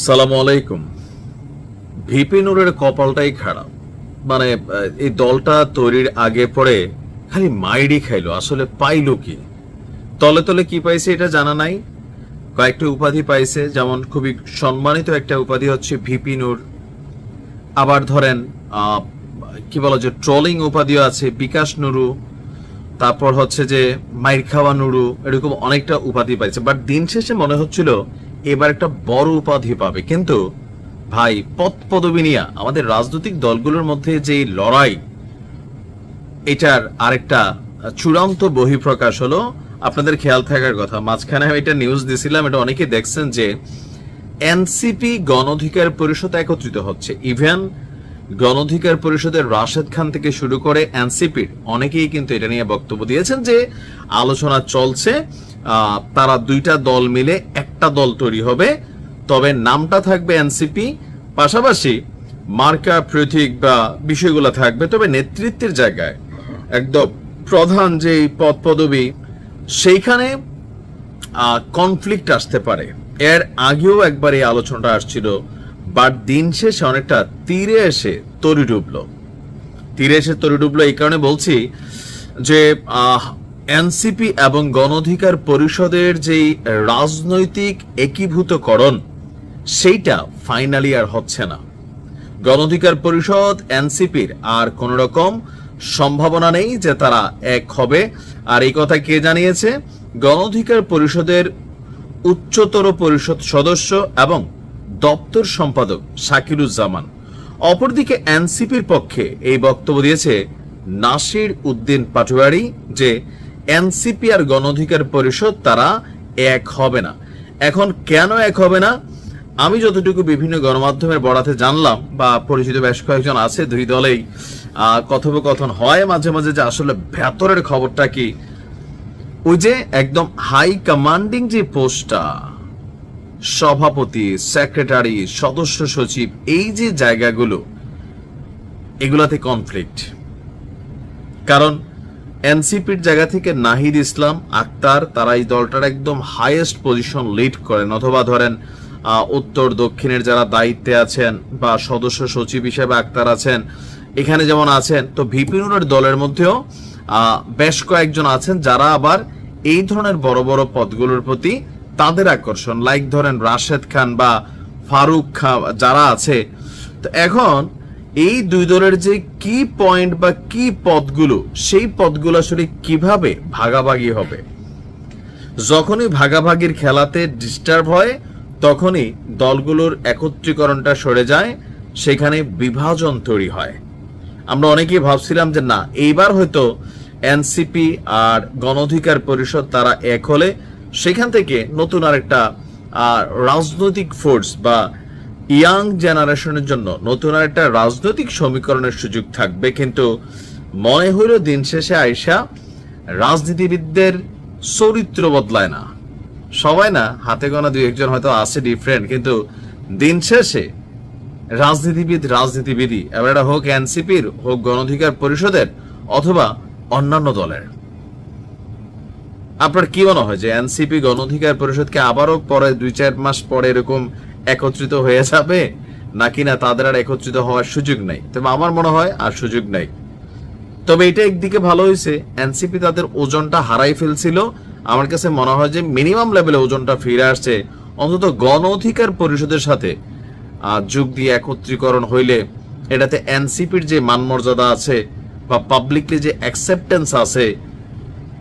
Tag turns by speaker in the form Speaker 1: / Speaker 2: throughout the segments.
Speaker 1: সালাম আলাইকুম। ভিপি নুরের কপালটাই খারাপ। মানে এই দলটা তৈরির আগে পরে খালি মাইরি খাইলো, আসলে পাইলো কি? তলে তলে কি পাইছে এটা জানা নাই। কয়েকটা উপাধি পাইছে, যেমন খুবই সম্মানিত একটা উপাধি হচ্ছে ভিপি নূর। আবার ধরেন কি বলা যে ট্রলিং উপাধিও আছে, বিকাশ নুরু। তারপর হচ্ছে যে মাইর খাওয়া নুরু, এরকম অনেকটা উপাধি পাইছে। বাট দিন শেষে মনে হচ্ছিল এবার একটা বড় উপাধি পাবে। কিন্তু, ভাই পদ পদবি নিয়ে আমাদের রাজনৈতিক দলগুলোর মধ্যে যে লড়াই, এটার আরেকটা চূড়ান্ত বহিঃপ্রকাশ হলো, আপনাদের খেয়াল থাকার কথা। মাঝখানে আমি এটা নিউজ দিছিলাম, এটা অনেকে দেখছেন যে এনসিপি গণঅধিকার পরিষদ একত্রিত হচ্ছে। ইভেন গণঅধিকার পরিষদের রাশেদ খান থেকে শুরু করে এনসিপির অনেকেই কিন্তু এটা নিয়ে বক্তব্য দিয়েছেন যে, আলোচনা চলছে। তারা দুইটা দল মিলে একটা দল তৈরি হবে। তবে নামটা থাকবে এনসিপি, পাশাপাশি মার্কা, প্রতীক বা বিষয়গুলো থাকবে, তবে নেতৃত্বের জায়গায়। একদম প্রধান যে পদ পদবি, সেইখানে কনফ্লিক্ট আসতে পারে। এর আগেও একবার এই আলোচনাটা আসছিল বাট দিন শেষে অনেকটা তীরে এসে তরি ডুবল। তীরে এসে তরি ডুবল এই কারণে বলছি যে এনসিপি এবং গণঅধিকার পরিষদের যেই রাজনৈতিক একীভূতকরণ, সেইটা ফাইনালি আর হচ্ছে না। গণঅধিকার পরিষদ, এনসিপির আর কোন রকম সম্ভাবনা নেই যে তারা এক হবে। আর এই কথা কে জানিয়েছে? গণঅধিকার পরিষদের উচ্চতর পরিষদ সদস্য এবং দপ্তর সম্পাদক শাকিরুজ্জামান। অপরদিকে এনসিপির পক্ষে এই বক্তব্য দিয়েছে নাসির উদ্দিন পাটোয়ারি যে এনসিপি আর গণঅধিকার পরিষদ তারা এক হবে না। এখন কেন এক হবে না? আমি যতটুকু বিভিন্ন গণমাধ্যমের বরাতে জানলাম বা পরিচিত বেশ কয়েকজন আছে, দুই দলেই কথোপকথন হয় মাঝে মাঝে যে আসলে ভেতরের খবরটা কি? ওই যে একদম হাই কমান্ডিং যে পোস্টটা, সভাপতি, সেক্রেটারি, সদস্য সচিব, এই যে জায়গাগুলো, এগুলাতে কনফ্লিক্ট কারণ এনসিপির জায়গা থেকে নাহিদ ইসলাম, আক্তার, তারা এই দলটার একদম হাইয়েস্ট পজিশন লিড করেন। অথবা ধরেন উত্তর দক্ষিণের যারা দায়িত্বে আছেন বা সদস্য সচিব হিসেবে আক্তার আছেন, এখানে যেমন আছেন, তো ভিপিনুরের দলের মধ্যেও বেশ কয়েকজন আছেন যারা আবার এই ধরনের বড় বড় পদগুলোর প্রতি তাদের আকর্ষণ। লাইক ধরেন, রাশেদ খান বা ফারুক খান যারা আছে। তো এখন এই দুই দলের যে কি পয়েন্ট বা কি পদগুলো, সেই পদগুলো আসলে কীভাবে ভাগাভাগি হবে? যখনই ভাগাভাগির খেলাতে ডিস্টার্ব হয়, তখনই দলগুলোর একত্রীকরণটা সরে যায়, সেখানে বিভাজন তৈরি হয়। আমরা অনেকেই ভাবছিলাম যে না, এইবার হয়তো এনসিপি আর গণঅধিকার পরিষদ তারা এক হলে, সেখান থেকে নতুন আরেকটা রাজনৈতিক ফোর্স বা ইয়াং জেনারেশনের জন্য নতুন আরেকটা রাজনৈতিক সমীকরণের সুযোগ থাকবে, কিন্তু মনে হইল দিন শেষে আইসা রাজনীতিবিদদের চরিত্র বদলায় না। সবাই না, হাতে গোনা দুই একজন হয়তো আছে ডিফারেন্ট কিন্তু দিন শেষে রাজনীতিবিদ রাজনীতিবিদই, এবার এটা হোক এনসিপির, হোক গণঅধিকার পরিষদের, অথবা অন্যান্য দলের। আপনার কি মনে হয় যে এনসিপি গণঅধিকার পরিষদকে আবারও পরে দুই চার মাস পরে এরকম একত্রিত হয়ে যাবে, নাকি না তাদের আর একত্রিত হওয়ার সুযোগ নাই? তবে আমার মনে হয় আর সুযোগ নাই। তবে এটা একদিকে ভালো হয়েছে, এনসিপি তাদের ওজনটা হারাই ফেলছিল। আমার কাছে মনে হয় যে মিনিমাম লেভেলে ওজনটা ফিরে আসছে, অন্তত গণ অধিকার পরিষদের সাথে। যোগ দিয়ে একত্রীকরণ হইলে এটাতে এনসিপির যে মানমর্যাদা আছে বা পাবলিকলি যে অ্যাকসেপ্টেন্স আছে,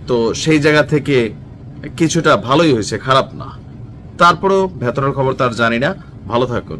Speaker 1: তো সেই জায়গা থেকে কিছুটা ভালোই হয়েছে, খারাপ না। তারপরেও ভেতরের খবর তার জানি না। ভালো থাকুন।